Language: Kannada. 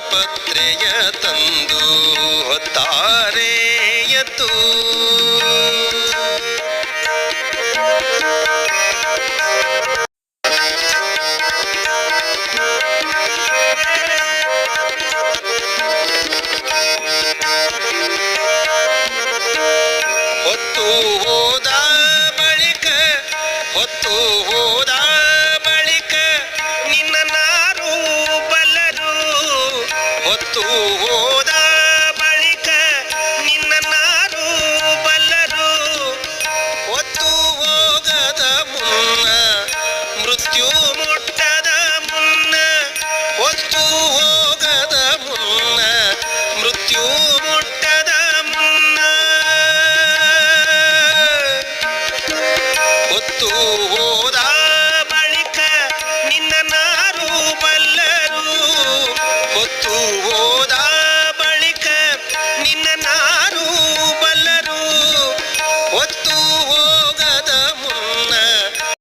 ಪತ್ರೆಯ ತಂದು ಹೊತ್ತಾರೆಯತು. ಹೊತ್ತು ಹೋದ ಬಳಿಕ ನಿನ್ನ ನಾರು ಬಲ್ಲರು. ಹೊತ್ತು ಹೋಗದ ಮುನ್ನ, ಮೃತ್ಯು ಮುಟ್ಟದ ಮುನ್ನ, ಹೊತ್ತು ಹೋಗದ ಮುನ್ನ, ಮೃತ್ಯು ಮುಟ್ಟದ ಮುನ್ನ. ಹೊತ್ತು ಹೋದ